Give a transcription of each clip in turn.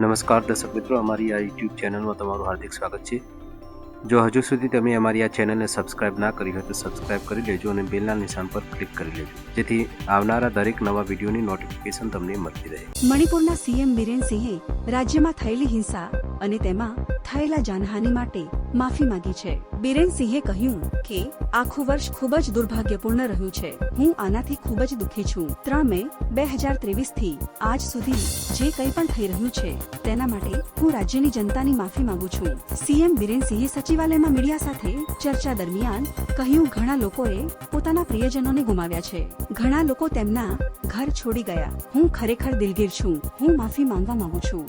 નમસ્કાર દર્શક મિત્રો, અમારી આ યુટ્યુબ ચેનલમાં તમારું હાર્દિક સ્વાગત છે. જો હજુ સુધી તમે અમારી આ ચેનલને સબસ્ક્રાઇબ ના કરી હોય તો સબસ્ક્રાઇબ કરી લેજો અને બેલના નિશાન પર ક્લિક કરી લેજો. જેથી આવનારા દરેક નવા વિડીયોની નોટિફિકેશન તમને મળતી રહે. મણિપુરના સીએમ બિરેન સિંહે રાજ્યમાં થયેલી હિંસા અને તેમાં થયેલા જાનહાનિ માટે માફી માંગી છે. બિરેન સિંહે કહ્યું કે, આખું વર્ષ ખૂબ જ દુર્ભાગ્યપૂર્ણ રહ્યું છે. હું આનાથી ખૂબ જ દુઃખી છું. ત્રણ મે, બે હજાર ત્રેવીસથી, આજ સુધી, જે કંઈ પણ થઈ રહ્યું છે, તેના માટે હું રાજ્યની જનતાની માફી માંગુ છું. સીએમ બિરેન સિંહે સચિવાલયમાં મીડિયા સાથે ચર્ચા દરમિયાન કહ્યું, ઘણા લોકોએ પોતાના પ્રિયજનોને ગુમાવ્યા છે. ઘણા લોકો તેમના ઘર છોડી ગયા. હું ખરેખર દિલગીર છું. હું માફી માંગવા માંગુ છું.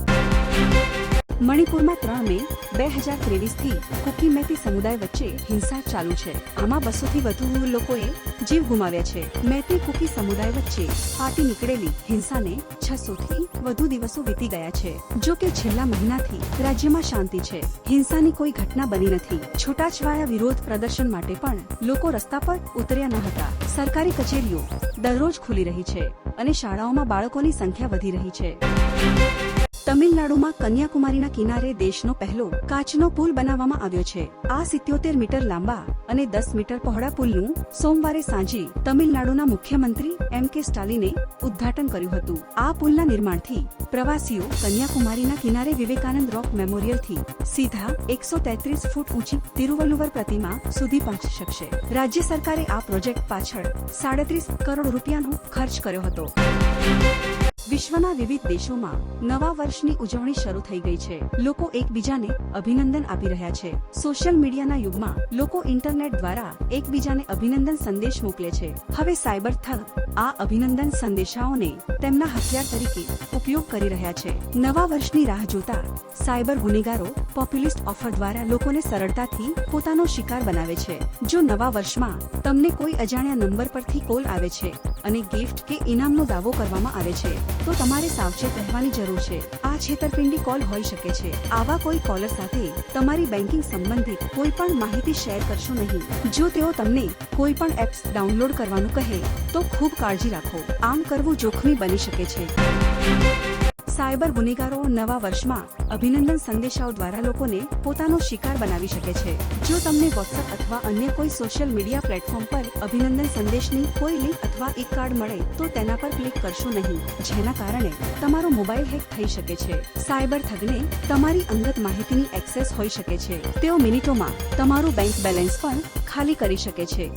મણિપુરમાં ત્રણ મે બે હજાર ત્રેવીસથી કુકી મેતી સમુદાય વચ્ચે હિંસા ચાલુ છે. આમાં બસોથી વધુ લોકોએ જીવ ગુમાવ્યા છે. મેતી કુકી સમુદાય વચ્ચે ફાટી નીકળેલી હિંસાને છસોથી વધુ દિવસો વીતી ગયા છે. જો કે છેલ્લા મહિનાથી રાજ્યમાં શાંતિ છે. હિંસાની કોઈ ઘટના બની નથી. છૂટાછવાયા વિરોધ પ્રદર્શન માટે પણ લોકો રસ્તા પર ઉતર્યા ન હતા. સરકારી કચેરીઓ દરરોજ ખુલી રહી છે અને શાળાઓમાં બાળકોની સંખ્યા વધી રહી છે. તમિલનાડુમાં કન્યાકુમારીના કિનારે દેશનો પહેલો કાચનો પુલ બનાવવામાં આવ્યો છે. આ સિત્યોતેર મીટર લાંબા અને દસ મીટર પહોળા પુલનું સોમવારે સાંજે તમિલનાડુના મુખ્યમંત્રી એમ કે સ્ટાલિને ઉદ્ઘાટન કર્યું હતું. આ પુલના નિર્માણથી પ્રવાસીઓ કન્યાકુમારીના કિનારે વિવેકાનંદ રોક મેમોરિયલથી સીધા એકસો તેત્રીસ ફૂટ ઊંચી તિરુવલ્લુવર પ્રતિમા સુધી પહોંચી શકશે. રાજ્ય સરકારે આ પ્રોજેક્ટ પાછળ સાડત્રીસ કરોડ રૂપિયાનો ખર્ચ કર્યો હતો. વિશ્વના વિવિધ દેશોમાં નવા વર્ષની ઉજવણી શરૂ થઈ ગઈ છે. લોકો એકબીજાને અભિનંદન આપી રહ્યા છે. સોશિયલ મીડિયાના યુગમાં લોકો ઇન્ટરનેટ દ્વારા એકબીજાને અભિનંદન સંદેશ મોકલે છે. હવે સાયબર થગ આ અભિનંદન સંદેશાઓને તેમના હથિયાર તરીકે ઉપયોગ કરી રહ્યા છે. નવા વર્ષની રાહ જોતા સાયબર ગુનેગારો પોપ્યુલિસ્ટ ઓફર દ્વારા લોકોને સરળતાથી પોતાનો શિકાર બનાવે છે. જો નવા વર્ષમાં તમને કોઈ અજાણ્યા નંબર પરથી કોલ આવે છે અને ગિફ્ટ કે ઇનામનો દાવો કરવામાં આવે છે. તો તમારે સાવચેત રહેવાની જરૂર છે. આ છેતરપિંડી કોલ હોઈ શકે છે. આવા કોઈ કોલર સાથે તમારી બેન્કિંગ સંબંધિત કોઈ પણ માહિતી શેર કરશો નહીં. જો તેઓ તમને કોઈ પણ એપ્સ ડાઉનલોડ કરવાનું કહે, તો ખૂબ કાળજી રાખો. આમ કરવું જોખમી બની શકે છે. સાયબર ગુનેગારો નવા વર્ષમાં અભિનંદન સંદેશાઓ દ્વારા લોકોને પોતાનો શિકાર બનાવી શકે છે. જો તમને વોટ્સએપ અથવા અન્ય કોઈ સોશિયલ મીડિયા પ્લેટફોર્મ પર અભિનંદન સંદેશની કોઈ લિંક અથવા એક કાર્ડ મળે, તો તેના પર ક્લિક કરશો નહીં. જેના કારણે તમારો મોબાઈલ હેક થઈ શકે છે. સાયબર ઠગને તમારી અંગત માહિતીની એક્સેસ હોઈ શકે છે. તેઓ મિનિટોમાં તમારું બેંક બેલેન્સ પણ ખાલી કરી શકે છે.